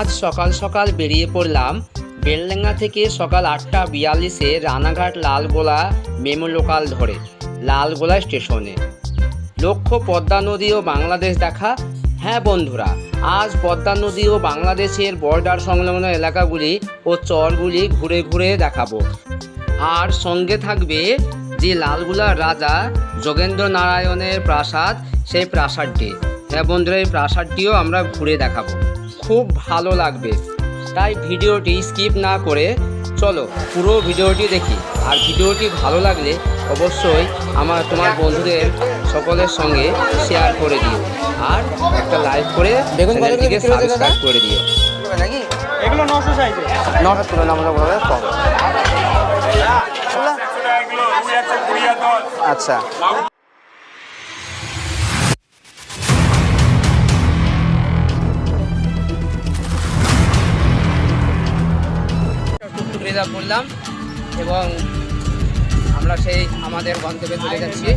আজ সকাল সকাল বেরিয়ে পড়লাম বেলডাঙ্গা থেকে সকাল আটটা বিয়াল্লিশে রানাঘাট লালগোলা মেমো লোকাল ধরে, লালগোলা স্টেশনে। লক্ষ্য পদ্মা নদী ও বাংলাদেশ দেখা। হ্যাঁ বন্ধুরা, আজ পদ্মা নদী ও বাংলাদেশের বর্ডার সংলগ্ন এলাকাগুলি ও চরগুলি ঘুরে ঘুরে দেখাবো। আর সঙ্গে থাকবে যে লালগুলার রাজা যোগেন্দ্র নারায়ণের প্রাসাদ, সেই প্রাসাদটি। হ্যাঁ বন্ধুরা, এই প্রাসাদটিও আমরা ঘুরে দেখাবো। খুব ভালো লাগবে। তাই ভিডিওটি স্কিপ না করে চলো পুরো ভিডিওটি দেখি। আর ভিডিওটি ভালো লাগলে অবশ্যই আমার তোমার বন্ধুদের সকলের সঙ্গে শেয়ার করে দিও। আর একটা লাইক করে চ্যানেলটিকে সাবস্ক্রাইব করে দিও। নাকি? এগুলো নশো সাইজে নটা তুলনামূলকভাবে কম। আচ্ছা। টুকটুক করলাম এবং আমরা সেই আমাদের গন্তব্যে চলে যাচ্ছি।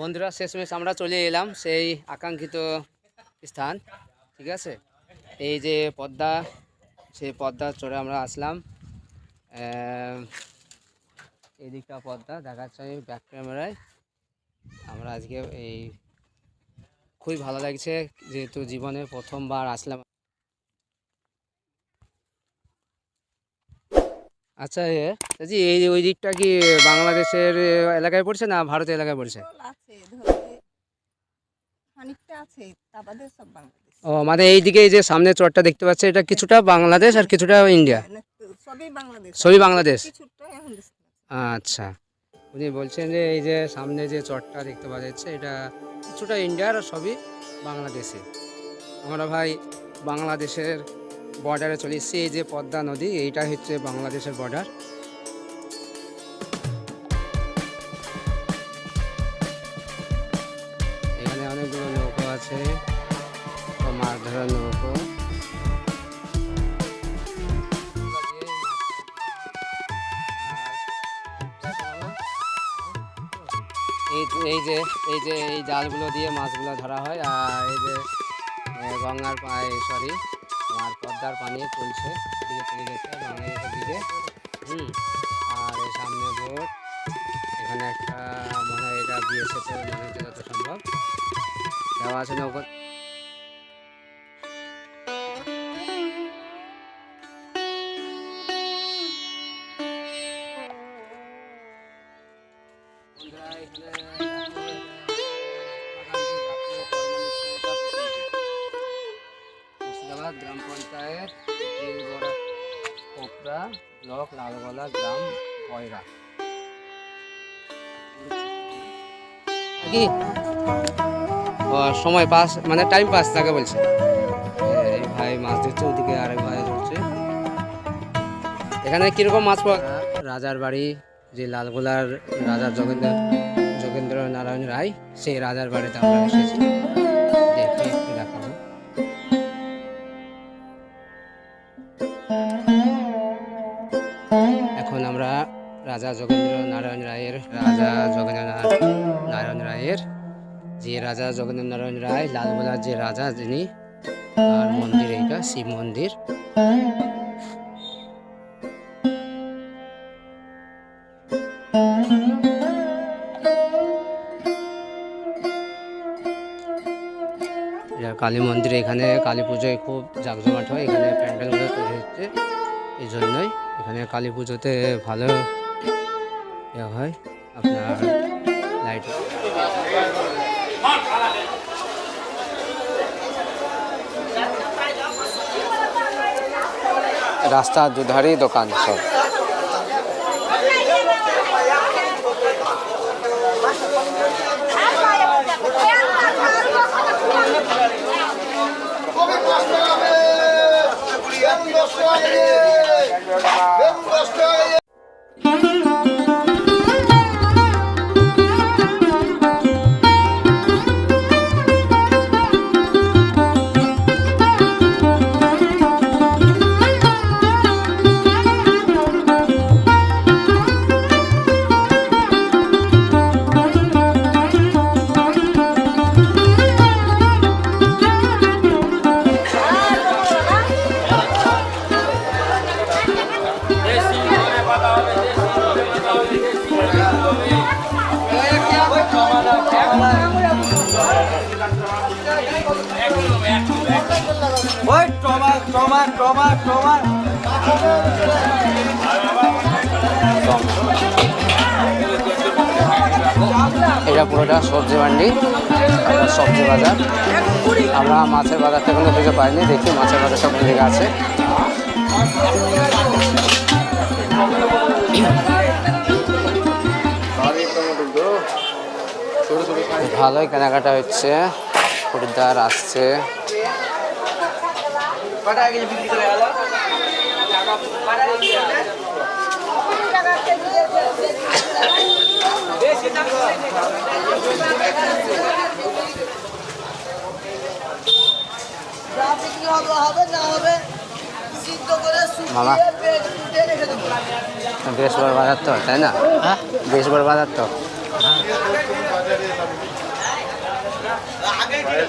বন্ধুরা, শেষমেশ আমরা চলে এলাম সেই আকাঙ্ক্ষিত স্থান, ঠিক আছে? এই যে পদ্মা, সেই পদ্মা চড়ে আমরা আসলাম। আহ, এই দিকটা পদ্মা দেখাচ্ছে আমি ব্যাক ক্যামেরায় আমরা আজকে এই খুবই ভালো লাগছে যেহেতু জীবনে প্রথমবার আসলাম। আচ্ছা এই ওই দিকটা কি বাংলাদেশের এলাকায় পড়ছে না ভারতের এলাকায় পড়ছে? ও মানে এই দিকে এই যে সামনে চরটা দেখতে পাচ্ছে এটা কিছুটা বাংলাদেশ আর কিছুটা ইন্ডিয়া? না, সবই বাংলাদেশ। আচ্ছা। উনি বলছেন যে, এই যে সামনে যে চটটা দেখতে পাওয়া যাচ্ছে, এটা কিছুটা ইন্ডিয়ার সবই বাংলাদেশে। আমরা ভাই বাংলাদেশের বর্ডারে চলে এসেছি, এই যে পদ্মা নদী, এইটা হচ্ছে বাংলাদেশের বর্ডার এখানে অনেকগুলো নৌকো আছে, মাছ ধরার নৌকো। এই যে এই যে এই জালগুলো দিয়ে মাছগুলো ধরা হয়, আর এই যে গঙ্গার পায়ে সরি আর পদ্মার পানি চলছে দিকে চলে গেছে বাংলাদেশের দিকে। হুম, আর এই সামনে বোট, এখানে একটা, মনে হয় এটা বিএসএফ মনে হচ্ছে যত সম্ভব। দেওয়া আছে নৌকো। বন্ধুরা ব্লক লালগোলা গ্রাম বয়রা কি? সময় পাস মানে টাইম পাস তাকে বলছে। এই ভাই মাছ ধরছে ওদিকে আরেক ভাই ধরছে। এখানে কীরকম মাছ পাওয়া রাজার বাড়ি যে লালগোলার রাজা যোগেন্দ্র যোগেন্দ্র নারায়ণ রায় সেই রাজার বাড়িতে আমরা এসেছি। দেখি দেখাবো। আমরা রাজা যোগেন্দ্র নারায়ণ রায়ের রাজা যোগেন্দ্র নারায়ণ রায়ের, যে রাজা যোগেন্দ্র নারায়ণ রায় লালগোলার যে রাজা, যিনি তার মন্দির এইটা, শিব মন্দির। কালী মন্দির এখানে, কালী পুজোয় খুব জাঁকজমাট হয়, এখানে প্যান্ডেলগুলো তৈরি হচ্ছে। এই জন্যই এখানে কালী পুজোতে ভালো ইয়ে হয় আপনার লাইট রাস্তা দুধারে দোকান সব। এটা পুরোটা সবজি মান্ডি সবজি বাজার। আমরা মাছের বাজারটা কোনো দিকে পাইনি, দেখি মাছের বাজার সব দিকে আছে। ভালোই কেনাকাটা হচ্ছে। খরিদ্দার আসছে। মামা। বেশ বড় বাজার তো তাই না? বেশ বড় বাজার তো।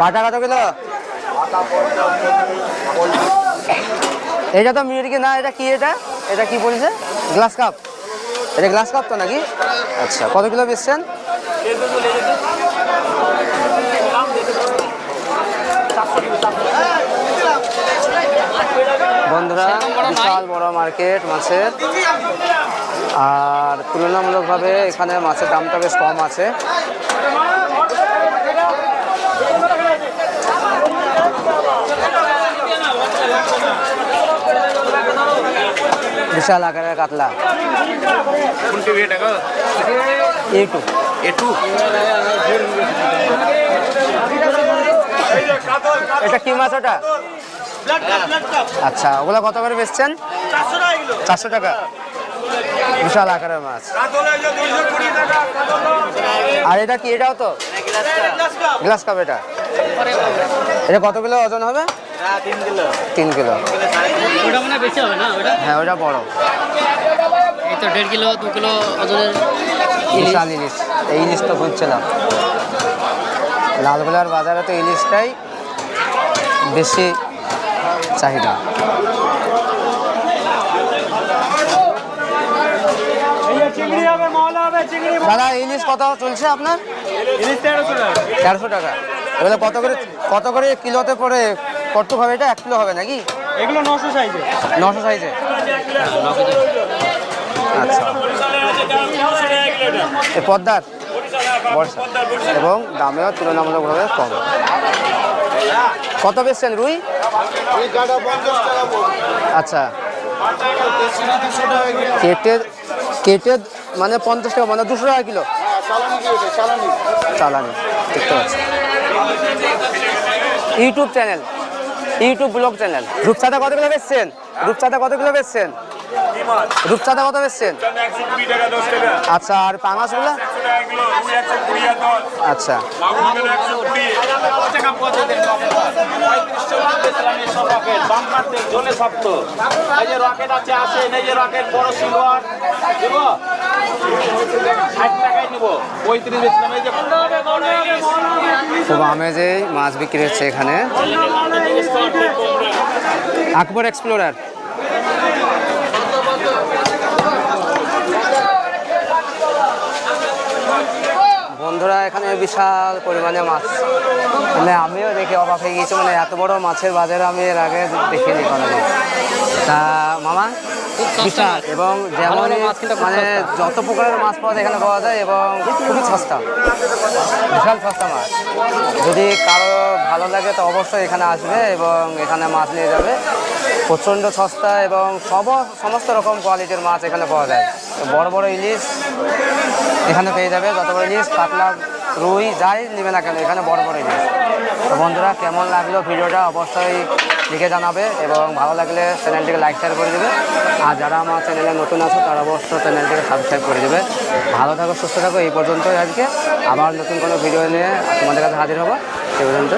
বাটা কত কিলো? এটা তো মিরিকি না, এটা কি এটা? এটা কি বলছে? Glass cup. এটা গ্লাস কাপ তো নাকি? আচ্ছা কত কিলো বেচছেন বন্ধুরা বিশাল বড় মার্কেট মাছের। আর তুলনামূলকভাবে এখানে মাছের দামটা বেশ কম আছে। বিশাল আকারের কাতলা। এটা কি মাছ ওটা? আচ্ছা ওগুলো কত করে বেচছেন? চারশো টাকা বিশাল আকারের মাছ। আর এটা কি? এটাও তো? গ্লাস কাপ এটা এটা। কত কিলো ওজন হবে? তিন কিলো। ওটা মনে বেশি হবে না ওটা? হ্যাঁ ওটা বড়। এই তো দেড় কিলো দু কিলো ওজনের বিশাল ইলিশ। এই ইলিশ তো খুঁজছিলাম লালগোলার বাজারে তো ইলিশটাই বেশি চাহিদা? দাদা ইলিশ কত চলছে আপনার? তেরোশো টাকা। এগুলো কত করে কত করে কিলোতে পড়ে কত হবে? এটা এক কিলো হবে নাকি? এগুলো নশো সাইজে। নশো সাইজে? আচ্ছা। পদ্মার? বর্ষা। এবং দামেও তুলনামূলকভাবে কম। কত বেচছেন রুই? আচ্ছা। কেটে কেটে মানে পঞ্চাশ টাকা মানে দুশো টাকা কিলো? চালানি দেখতে পাচ্ছি। YouTube channel YouTube blog channel. রূপচাঁদা কত কিলো বেচছেন? রূপচাঁদা কত কিলো বেচছেন? রূপচাঁদা কত বেচছেন? আচ্ছা আর পাঙাশগুলো? আচ্ছা। যে রকেট আছে আসে এই যে রকেট বড় সিলভার দেব ষাট টাকায় নিব পঁয়ত্রিশ বেচলাম এই যে খুব আমেজেই মাছ বিক্রি হচ্ছে এখানে। আকবর এক্সপ্লোরার। বন্ধুরা এখানে বিশাল পরিমাণে মাছ। মানে আমিও দেখে অবাক হয়ে গেছি মানে এত বড় মাছের বাজার আমি এর আগে দেখিনি কোনোদিন। তা মামা বিশাল। এবং যেমন মাছ মানে যত প্রকারের মাছ পাওয়া যায় এখানে পাওয়া যায় এবং খুবই সস্তা। বিশাল সস্তা মাছ। যদি কারও ভালো লাগে তো অবশ্যই এখানে আসবে এবং এখানে মাছ নিয়ে যাবে। প্রচণ্ড সস্তা এবং সব সমস্ত রকম কোয়ালিটির মাছ এখানে পাওয়া যায়। বড় বড় ইলিশ এখানে পেয়ে যাবে, যত বড় ইলিশ, পাতলা রুই, যাই নেবে না কেন, এখানে বড় বড় ইলিশ। তো বন্ধুরা, কেমন লাগল ভিডিওটা অবশ্যই লিখে জানাবে এবং ভালো লাগলে চ্যানেলটিকে লাইক শেয়ার করে দেবে। আর যারা আমার চ্যানেলে নতুন আছে, তারা অবশ্যই চ্যানেলটিকে সাবস্ক্রাইব করে দেবে। ভালো থাকো, সুস্থ থাকো, এই পর্যন্তই আজকে। আবার নতুন কোনো ভিডিও নিয়ে তোমাদের কাছে হাজির হব। সে পর্যন্ত